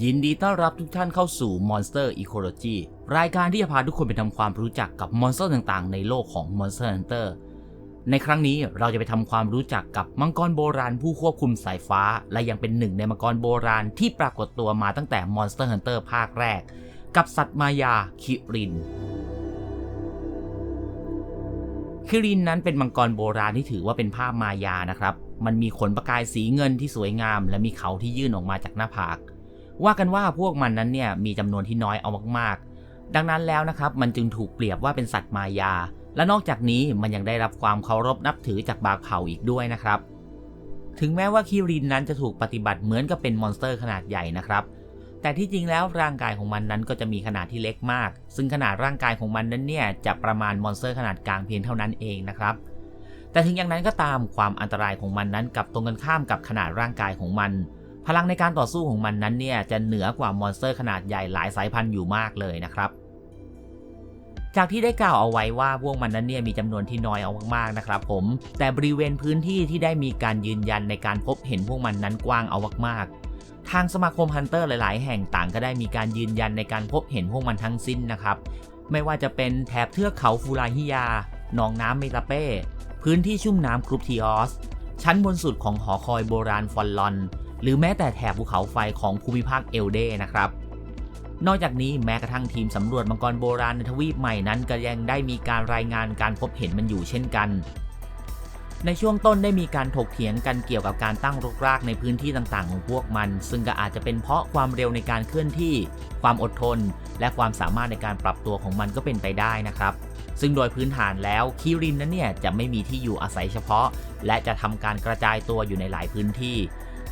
ยินดีต้อนรับทุกท่านเข้าสู่ Monster Ecology รายการที่จะพาทุกคนไปทำความรู้จักกับมอนสเตอร์ต่างๆ ในโลกของ Monster Hunter ในครั้งนี้เราจะไปทำความรู้จักกับมังกรโบราณผู้ควบคุมสายฟ้า และยังเป็นหนึ่งในมังกรโบราณที่ปรากฏตัวมาตั้งแต่ Monster Hunter ภาคแรก กับสัตว์มายาคิริน คิรินนั้นเป็นมังกรโบราณที่ถือว่าเป็นภาพมายานะครับ มันมีขนประกายสีเงินที่สวยงาม และมีเขาที่ยื่นออกมาจากหน้าผาก ว่ากันว่าพวกมันนั้นเนี่ยมีจำนวนที่น้อยเอามากๆ ดังนั้นแล้วนะครับมันจึงถูกเปรียบว่าเป็นสัตว์มายา และนอกจากนี้มันยังได้รับความเคารพนับถือจากบางเผ่าอีกด้วยนะครับ ถึงแม้ว่าคิรินนั้นจะถูกปฏิบัติเหมือนกับเป็นมอนสเตอร์ขนาดใหญ่นะครับแต่ที่จริงแล้วร่างกายของมันนั้นก็จะมีขนาดที่เล็กมาก ซึ่งขนาดร่างกายของมันนั้นเนี่ยจะประมาณมอนสเตอร์ขนาดกลางเพียงเท่านั้นเองนะครับ แต่ถึงอย่างนั้นก็ตามความอันตรายของมันนั้นกับตรงกันข้ามกับขนาดร่างกายของมัน พลังในการต่อสู้ของมันนั้นเนี่ยจะเหนือกว่ามอนสเตอร์ขนาดใหญ่หลายสายพันธุ์อยู่มากเลยนะครับ จากที่ได้กล่าวเอาไว้ว่าพวกมันนั้นเนี่ยมีจำนวนที่น้อยเอามากๆนะครับผม แต่บริเวณพื้นที่ที่ได้มีการยืนยันในการพบเห็นพวกมันนั้นกว้างเอามากๆ ทางสมาคมฮันเตอร์หลาย ๆ แห่งต่างก็ได้มีการยืนยันในการพบเห็นพวกมันทั้งสิ้นนะครับ ไม่ว่าจะเป็นแถบเทือกเขาฟูราฮิยา หนองน้ำเมตาเป้ พื้นที่ชุ่มน้ำครุปทีออส ชั้นบนสุดของหอคอยโบราณฟอนลอน หรือแม้แต่แถบภูเขาไฟของภูมิภาคเอลเดนะครับ นอกจากนี้แม้กระทั่งทีมสำรวจมังกรโบราณในทวีปใหม่นั้นก็ยังได้มีการรายงานการพบเห็นมันอยู่เช่นกัน ในช่วงต้นได้มีการถกเถียงกันเกี่ยวกับการตั้งรกรากในพื้นที่ต่างๆ ของพวกมัน ซึ่งก็อาจจะเป็นเพราะความเร็วในการเคลื่อนที่ ความอดทน และความสามารถในการปรับตัวของมันก็เป็นไปได้นะครับซึ่งโดยพื้นฐานแล้วคิรินนั้นเนี่ยจะไม่มีที่อยู่อาศัยเฉพาะ และจะทำการกระจายตัวอยู่ในหลายพื้นที่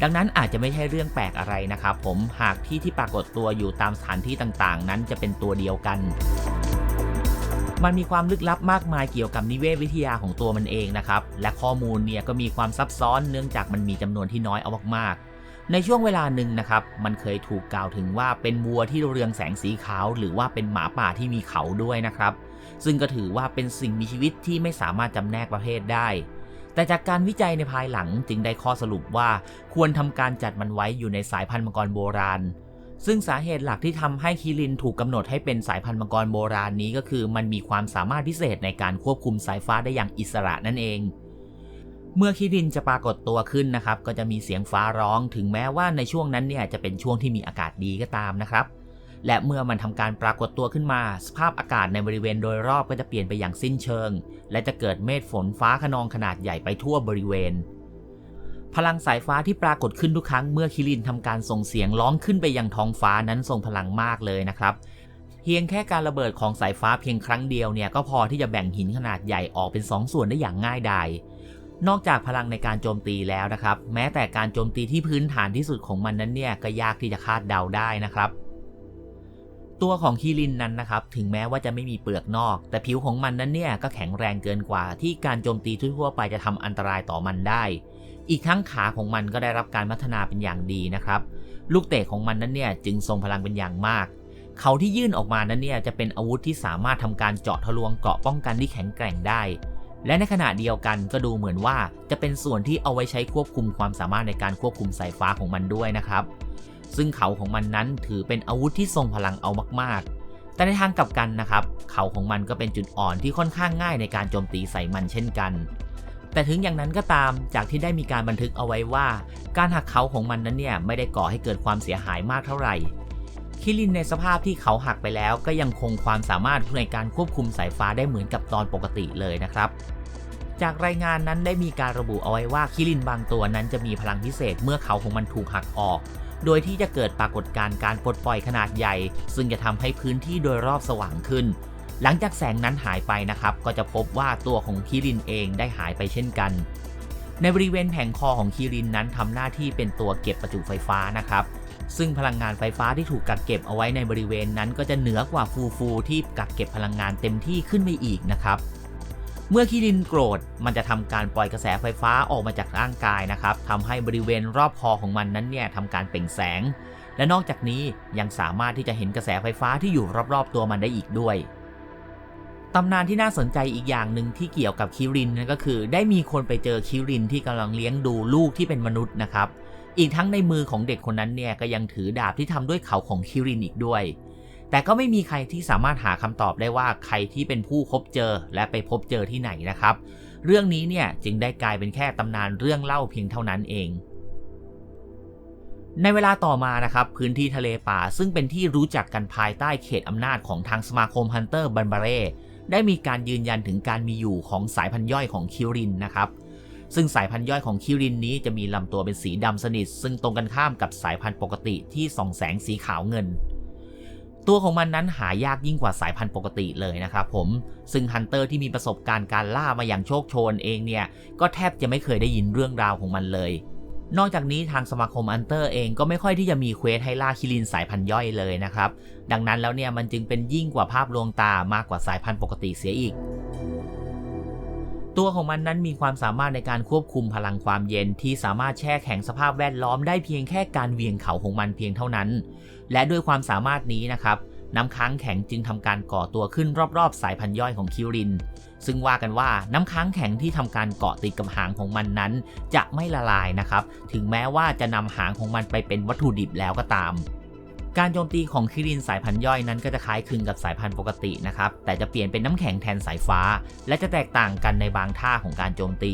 ดังนั้นอาจจะไม่ใช่เรื่องแปลกอะไรนะครับผมหากที่ที่ปรากฏตัวอยู่ตามสถานที่ต่างๆ นั้นจะเป็นตัวเดียวกันมันมีความลึกลับมากมายเกี่ยวกับนิเวศวิทยาของตัวมันเองนะครับ และข้อมูลเนี่ยก็มีความซับซ้อนเนื่องจากมันมีจำนวนที่น้อยเอามากๆ ในช่วงเวลาหนึ่งนะครับ มันเคยถูกกล่าวถึงว่าเป็นวัวที่เรืองแสงสีขาว หรือว่าเป็นหมาป่าที่มีเขาด้วยนะครับ ซึ่งก็ถือว่าเป็นสิ่งมีชีวิตที่ไม่สามารถจำแนกประเภทได้ แต่จากการวิจัยในภายหลังจึงได้ข้อสรุปว่าควรทำการจัดมันไว้อยู่ในสายพันธุ์มังกรโบราณ ซึ่งสาเหตุหลักที่ทำให้คิรินถูกกำหนดให้เป็นสายพันธุ์มังกรโบราณนี้ก็คือ มันมีความสามารถพิเศษในการควบคุมสายฟ้าได้อย่างอิสระนั่นเอง เมื่อคิรินจะปรากฏตัวขึ้นนะครับ ก็จะมีเสียงฟ้าร้อง ถึงแม้ว่าในช่วงนั้นเนี่ยจะเป็นช่วงที่มีอากาศดีก็ตามนะครับ และเมื่อมันทำการปรากฏตัวขึ้นมา สภาพอากาศในบริเวณโดยรอบก็จะเปลี่ยนไปอย่างสิ้นเชิง และจะเกิดเมฆฝนฟ้าขนองขนาดใหญ่ไปทั่วบริเวณ พลังสายฟ้าที่ปรากฏขึ้นทุกครั้งเมื่อคิรินทำการส่งเสียงร้องขึ้นไปยังท้องฟ้านั้นทรงพลังมากเลยนะครับเพียงแค่การระเบิดของสายฟ้าเพียงครั้งเดียวเนี่ยก็พอที่จะแบ่งหินขนาดใหญ่ออกเป็น 2 ส่วนได้อย่างง่ายดาย นอกจากพลังในการโจมตีแล้วนะครับ แม้แต่การโจมตีที่พื้นฐานที่สุดของมันนั้นเนี่ยก็ยากที่จะคาดเดาได้นะครับ ตัวของคีรินนั้นนะครับถึงแม้ว่าจะไม่มีเปลือกนอก แต่ผิวของมันนั้นเนี่ยก็แข็งแรงเกินกว่า ที่การโจมตีทั่วไปจะทำอันตรายต่อมันได้ อีกทั้งขาของมันก็ได้รับการพัฒนาเป็นอย่างดีนะครับ ลูกเตะของมันนั้นเนี่ยจึงทรงพลังเป็นอย่างมาก เขาที่ยื่นออกมานั้นเนี่ยจะเป็นอาวุธที่สามารถทำการเจาะทะลวงเกราะป้องกันที่แข็งแกร่งได้และในขณะเดียวกันก็ดูเหมือนว่าจะเป็นส่วนที่เอาไว้ใช้ควบคุมความสามารถในการควบคุมสายฟ้าของมันด้วยนะครับ ซึ่งเขาของมันนั้นถือเป็นอาวุธที่ทรงพลังเอามากๆ แต่ในทางกลับกันนะครับ เขาของมันก็เป็นจุดอ่อนที่ค่อนข้างง่ายในการโจมตีใส่มันเช่นกัน แต่ถึงอย่างนั้นก็ตามจากที่ได้มีการบันทึกเอาไว้ว่า การหักเขาของมันนั้นเนี่ยไม่ได้ก่อให้เกิดความเสียหายมากเท่าไหร่คิรินในสภาพที่เขาหักไปแล้วก็ยังคงความสามารถในการควบคุมสายฟ้าได้เหมือนกับตอนปกติเลยนะครับ จากรายงานนั้นได้มีการระบุเอาไว้ว่าคิรินบางตัวนั้นจะมีพลังพิเศษเมื่อเขาของมันถูกหักออก โดยที่จะเกิดปรากฏการณ์การปลดปล่อยขนาดใหญ่ ซึ่งจะทำให้พื้นที่โดยรอบสว่างขึ้น หลังจากแสงนั้นหายไปนะครับ ก็จะพบว่าตัวของคิรินเองได้หายไปเช่นกัน ในบริเวณแผงคอของคิรินนั้นทำหน้าที่เป็นตัวเก็บประจุไฟฟ้านะครับ ซึ่งพลังงานไฟฟ้าที่ถูกกักเก็บเอาไว้ในบริเวณนั้นก็จะเหนือกว่าฟูฟูที่กักเก็บพลังงานเต็มที่ขึ้นไปอีกนะครับ เมื่อคิรินโกรธมันจะทำการปล่อยกระแสไฟฟ้าออกมาจากร่างกายนะครับทำให้บริเวณรอบคอของมันนั้นเนี่ยทำการเปล่งแสง และนอกจากนี้ยังสามารถที่จะเห็นกระแสไฟฟ้าที่อยู่รอบๆตัวมันได้อีกด้วยตำนานที่น่าสนใจอีกอย่างหนึ่งที่เกี่ยวกับคิรินนั่นก็คือ ได้มีคนไปเจอคิรินที่กำลังเลี้ยงดูลูกที่เป็นมนุษย์นะครับ อีกทั้งในมือของเด็กคนนั้นเนี่ยก็ยังถือดาบที่ทำด้วยเขาของคิรินอีกด้วย แต่ก็ไม่มีใครที่สามารถหาคำตอบได้ว่าใครที่เป็นผู้พบเจอและไปพบเจอที่ไหนนะครับ เรื่องนี้เนี่ยจึงได้กลายเป็นแค่ตำนานเรื่องเล่าเพียงเท่านั้นเอง ในเวลาต่อมานะครับ พื้นที่ทะเลป่าซึ่งเป็นที่รู้จักกันภายใต้เขตอำนาจของทางสมาคมฮันเตอร์บันบาเร่ได้มีการยืนยันถึงการมีอยู่ของสายพันธุ์ย่อยของคิรินนะครับซึ่งสายพันธุ์ย่อยของคิรินนี้จะมีลำตัวเป็นสีดำสนิท ซึ่งตรงกันข้ามกับสายพันธุ์ปกติที่ส่องแสงสีขาวเงิน ตัวของมันนั้นหายากยิ่งกว่าสายพันธุ์ปกติเลยนะครับผม ซึ่งฮันเตอร์ที่มีประสบการณ์การล่ามาอย่างโชคโชนเองเนี่ย ก็แทบจะไม่เคยได้ยินเรื่องราวของมันเลย นอกจากนี้ทางสมาคมอันเตอร์เองก็ไม่ค่อยที่จะมีเควสให้ล่าคิรินสายพันธุ์ย่อยเลยนะครับ ดังนั้นแล้วเนี่ยมันจึงเป็นยิ่งกว่าภาพลวงตามากกว่าสายพันธุ์ปกติเสียอีกตัวของมันนั้นมีความสามารถในการควบคุมพลังความเย็นที่สามารถแช่แข็งสภาพแวดล้อมได้เพียงแค่การเวียงเขาของมันเพียงเท่านั้น และด้วยความสามารถนี้นะครับน้ำค้างแข็งจึงทำการก่อตัวขึ้นรอบๆ สายพันธุ์ย่อยของคิริน ซึ่งว่ากันว่าน้ำค้างแข็งที่ทำการเกาะติดกับหางของมันนั้น จะไม่ละลายนะครับ ถึงแม้ว่าจะนำหางของมันไปเป็นวัตถุดิบแล้วก็ตาม การโจมตีของคิรินสายพันธุ์ย่อยนั้นก็จะคล้ายคลึงกับสายพันธุ์ปกตินะครับ แต่จะเปลี่ยนเป็นน้ำแข็งแทนสายฟ้า และจะแตกต่างกันในบางท่าของการโจมตี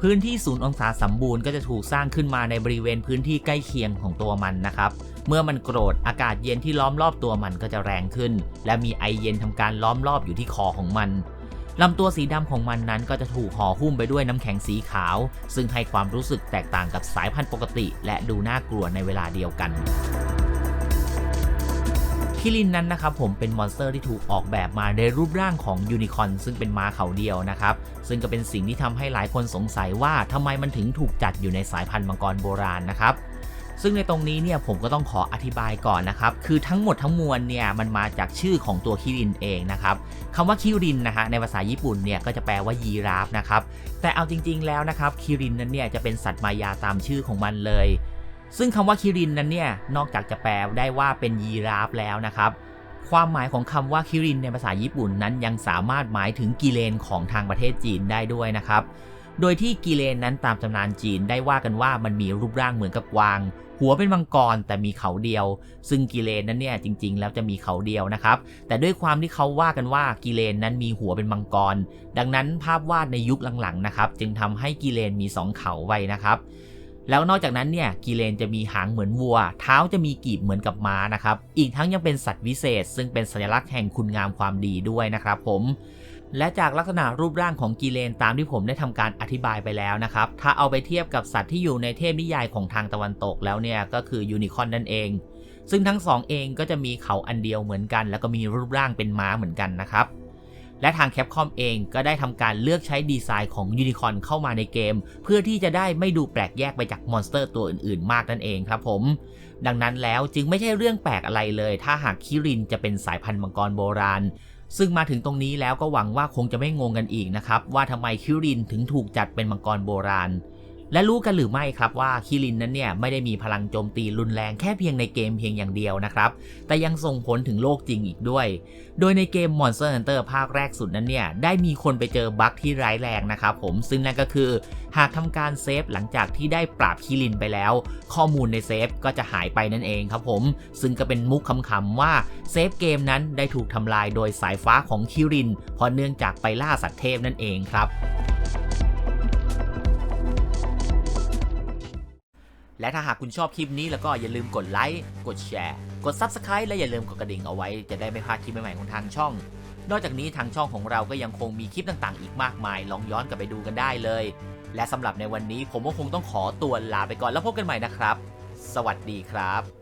พื้นที่ศูนย์องศาสมบูรณ์ก็จะถูกสร้างขึ้นมาในบริเวณพื้นที่ใกล้เคียงของตัวมันนะครับ เมื่อมันโกรธอากาศเย็นที่ล้อมรอบตัวมันก็จะแรงขึ้น และมีไอเย็นทำการล้อมรอบอยู่ที่คอของมันลำตัวสีดำของมันนั้นก็จะถูกห่อหุ้มไปด้วยน้ำแข็งสีขาว ซึ่งให้ความรู้สึกแตกต่างกับสายพันธุ์ปกติ และดูน่ากลัวในเวลาเดียวกัน คิรินนั้นนะครับผมเป็นมอนสเตอร์ที่ถูกออกแบบมาในรูปร่างของยูนิคอนซึ่งเป็นม้าเขาเดียวนะครับ ซึ่งก็เป็นสิ่งที่ทำให้หลายคนสงสัยว่าทำไมมันถึงถูกจัดอยู่ในสายพันธุ์มังกรโบราณนะครับซึ่งในตรงนี้เนี่ยผมก็ต้องขออธิบายก่อนนะครับ คือทั้งหมดทั้งมวลเนี่ยมันมาจากชื่อของตัวคิรินเองนะครับคำว่าคิรินนะฮะในภาษาญี่ปุ่นเนี่ยก็จะแปลว่ายีราฟนะครับ แต่เอาจริงๆแล้วนะครับคิรินนั้นเนี่ยจะเป็นสัตว์มายาตามชื่อของมันเลย ซึ่งคำว่าคิรินนั้นเนี่ยนอกจากจะแปลได้ว่าเป็นยีราฟแล้วนะครับ ความหมายของคำว่าคิรินในภาษาญี่ปุ่นนั้นยังสามารถหมายถึงกิเลนของทางประเทศจีนได้ด้วยนะครับ โดยที่กิเลนนั้นตามตำนานจีนได้ว่ากันว่ามันมีรูปร่างเหมือนกับกวาง หัวเป็นมังกรแต่มีเขาเดียว ซึ่งกิเลนนั้นเนี่ยจริง ๆ แล้วจะมีเขาเดียวนะครับ แต่ด้วยความที่เขาว่ากันว่ากิเลนนั้นมีหัวเป็นมังกร ดังนั้นภาพวาดในยุคหลังๆนะครับจึงทำให้กิเลนมีสองเขาไว้นะครับ แล้วนอกจากนั้นเนี่ยกิเลนจะมีหางเหมือนวัว เท้าจะมีกีบเหมือนกับม้านะครับ อีกทั้งยังเป็นสัตว์วิเศษ ซึ่งเป็นสัญลักษณ์แห่งคุณงามความดีด้วยนะครับผมและจากลักษณะรูปร่างของกิเลนตามที่ผมได้ทำการอธิบายไปแล้วนะครับ ถ้าเอาไปเทียบกับสัตว์ที่อยู่ในเทพนิยายของทางตะวันตกแล้วเนี่ยก็คือยูนิคอร์นนั่นเอง ซึ่งทั้งสองเองก็จะมีเขาอันเดียวเหมือนกัน แล้วก็มีรูปร่างเป็นม้าเหมือนกันนะครับ และทางแคปคอมเองก็ได้ทำการเลือกใช้ดีไซน์ของยูนิคอนเข้ามาในเกม เพื่อที่จะได้ไม่ดูแปลกแยกไปจากมอนสเตอร์ตัวอื่นๆ มากนั่นเองครับผม ดังนั้นแล้วจึงไม่ใช่เรื่องแปลกอะไรเลย ถ้าหากคิรินจะเป็นสายพันธุ์มังกรโบราณซึ่งมาถึงตรงนี้แล้วก็หวังว่าคงจะไม่งงกันอีกนะครับ ว่าทำไมคิรินถึงถูกจัดเป็นมังกรโบราณ และรู้กันหรือไม่ครับว่าคิรินนั้นเนี่ยไม่ได้มีพลังโจมตีรุนแรงแค่เพียงในเกมเพียงอย่างเดียวนะครับ แต่ยังส่งผลถึงโลกจริงอีกด้วย โดยในเกม Monster Hunter ภาคแรกสุดนั้นเนี่ยได้มีคนไปเจอบั๊กที่ร้ายแรงนะครับผมซึ่งนั่นก็คือหากทำการเซฟหลังจากที่ได้ปราบคิรินไปแล้ว ข้อมูลในเซฟก็จะหายไปนั่นเองครับผม ซึ่งก็เป็นมุกคำๆว่าเซฟเกมนั้นได้ถูกทำลายโดยสายฟ้าของคิรินเพราะเนื่องจากไปล่าสัตว์เทพนั่นเองครับ และถ้าหากคุณชอบคลิปนี้แล้วก็อย่าลืมกดไลค์กดแชร์กด Subscribe และอย่าลืมกดกระดิ่งเอาไว้จะได้ไม่พลาดคลิปใหม่ๆของทางช่อง นอกจากนี้ทางช่องของเราก็ยังคงมีคลิปต่างๆ อีกมากมาย ลองย้อนกลับไปดูกันได้เลย และสำหรับในวันนี้ผมก็คงต้องขอตัวลาไปก่อนแล้วพบกันใหม่นะครับ สวัสดีครับ